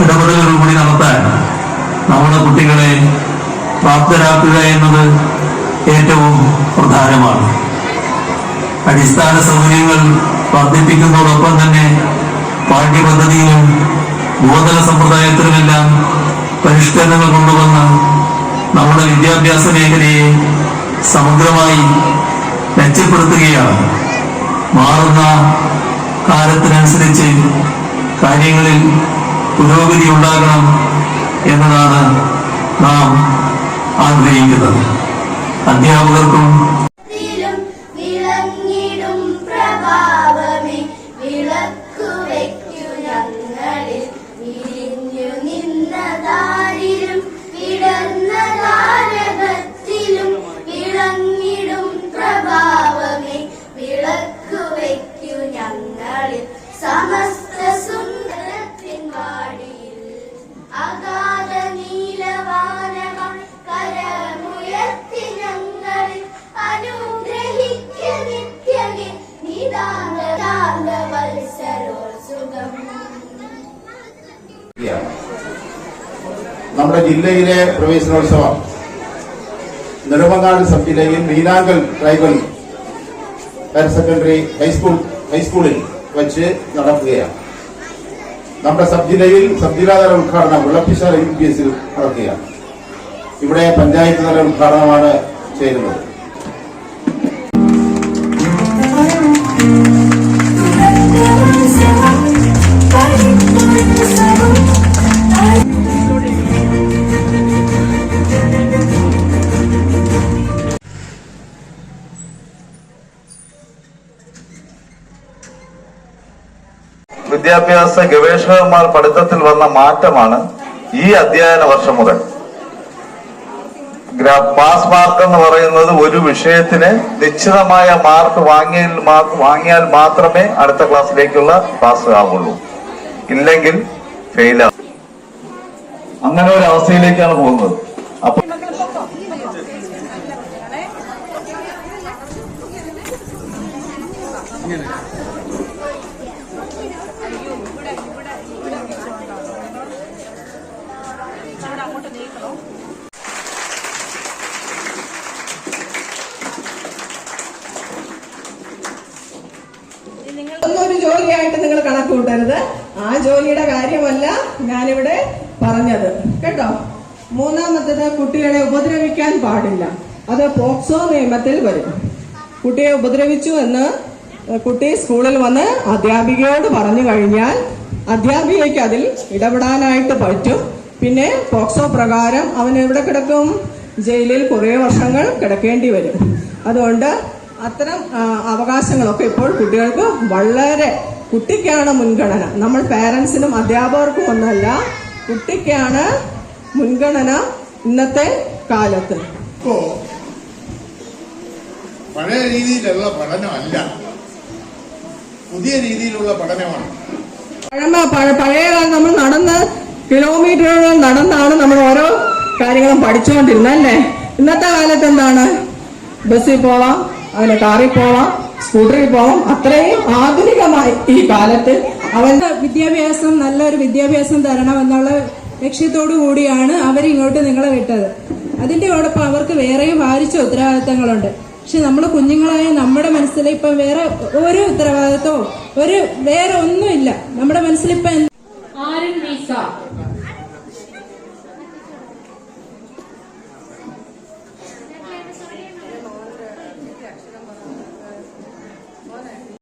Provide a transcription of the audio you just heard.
ഇടപെടലുകൾ നടത്താൻ നമ്മുടെ കുട്ടികളെ പ്രാപ്തരാക്കുക എന്നത് ഏറ്റവും പ്രധാനമാണ്. അടിസ്ഥാന സൗകര്യങ്ങൾ വർദ്ധിപ്പിക്കുന്നതോടൊപ്പം തന്നെ പാഠ്യപദ്ധതിയിലും ബോധന സമ്പ്രദായത്തിലുമെല്ലാം പരിഷ്കരണങ്ങൾ കൊണ്ടുവന്ന് നമ്മുടെ വിദ്യാഭ്യാസ മേഖലയെ സമഗ്രമായി മെച്ചപ്പെടുത്തുകയാണ്. മാറുന്ന കാലത്തിനനുസരിച്ച് കാര്യങ്ങളിൽ പുരോഗതി ഉണ്ടാകണം എന്നതാണ് നാം ആഗ്രഹിക്കുന്നത്. അധ്യാപകർക്കും നമ്മുടെ ജില്ലയിലെ പ്രവേശനോത്സവം. നെടുമങ്ങാട് സബ് ജില്ലയിൽ Meenankal tribal higher secondary high school ഹൈസ്കൂളിൽ വച്ച് നടക്കുകയാണ്. നമ്മുടെ സബ് ജില്ലയിൽ സബ് ജില്ലാതല ഉദ്ഘാടനം വിളപ്പിശാല യു പി എസിൽ നടക്കുകയാണ്. ഇവിടെ പഞ്ചായത്ത് തല ഉദ്ഘാടനമാണ് ചെയ്യുന്നത്. വിദ്യാഭ്യാസ ഗവേഷകന്മാർ പഠിത്തത്തിൽ വന്ന മാറ്റമാണ് ഈ അധ്യയന വർഷം മുതൽ. പാസ് മാർക്ക് എന്ന് പറയുന്നത് ഒരു വിഷയത്തിന് നിശ്ചിതമായ മാർക്ക് വാങ്ങിയാൽ വാങ്ങിയാൽ മാത്രമേ അടുത്ത ക്ലാസ്സിലേക്കുള്ള പാസ് ആവുള്ളൂ. ഇല്ലെങ്കിൽ ഫെയിലാവും അങ്ങനെ ഒരു അവസ്ഥയിലേക്കാണ് പോകുന്നത്. അപ്പൊ ഒരു ജോലിയായിട്ട് നിങ്ങൾ കണക്ക് കൂട്ടരുത്. ആ ജോലിയുടെ കാര്യമല്ല ഞാനിവിടെ പറഞ്ഞത്. കേട്ടോ? മൂന്നാമത്തത് കുട്ടികളെ ഉപദ്രവിക്കാൻ പാടില്ല. അത് പോക്സോ നിയമത്തിൽ വരും. കുട്ടിയെ ഉപദ്രവിച്ചു എന്ന് കുട്ടി സ്കൂളിൽ വന്ന് അധ്യാപികയോട് പറഞ്ഞു കഴിഞ്ഞാൽ അധ്യാപികയ്ക്ക് അതിൽ ഇടപെടാനായിട്ട് പറ്റും. പിന്നെ പോക്സോ പ്രകാരം അവൻ എവിടെ കിടക്കും? ജയിലിൽ കുറേ വർഷങ്ങൾ കിടക്കേണ്ടി വരും. അതുകൊണ്ട് അത്തരം അവകാശങ്ങളൊക്കെ ഇപ്പോൾ കുട്ടികൾക്ക് വളരെ കുട്ടിക്കാണ് മുൻഗണന. നമ്മൾ പാരൻസിനും അധ്യാപകർക്കും ഒന്നല്ല കുട്ടിക്കാണ് മുൻഗണന ഇന്നത്തെ കാലത്ത്. ഇപ്പോ പഴയ രീതിയിലുള്ള പഠനമല്ല. പുതിയ രീതിയിലുള്ള പഠനമാണ്. പഴമ പഴയ കാലം നമ്മൾ നടന്ന് കിലോമീറ്ററുകൾ നടന്നാണ് നമ്മൾ ഓരോ കാര്യങ്ങളും പഠിച്ചുകൊണ്ടിരുന്നത് അല്ലേ ഇന്നത്തെ കാലത്ത് എന്താണ്? ബസ്സിൽ പോവാം അതിന് കാറിൽ പോവാം സ്കൂട്ടറിൽ പോവാം. അത്രയും ആധുനികമായി ഈ കാലത്ത് അവൻ വിദ്യാഭ്യാസം നല്ലൊരു വിദ്യാഭ്യാസം തരണം എന്നുള്ള ലക്ഷ്യത്തോടു കൂടിയാണ് അവരിങ്ങോട്ട് നിങ്ങളെ വിട്ടത്. അതിന്റെ ഓടൊപ്പം അവർക്ക് വേറെയും വാരിച്ച ഉത്തരവാദിത്തങ്ങളുണ്ട്. പക്ഷെ നമ്മൾ കുഞ്ഞുങ്ങളായ നമ്മുടെ മനസ്സിൽ ഇപ്പം വേറെ ഒരു ഉത്തരവാദിത്വവും ഒരു വേറെ ഒന്നുമില്ല. നമ്മുടെ മനസ്സിൽ ആരും വീസ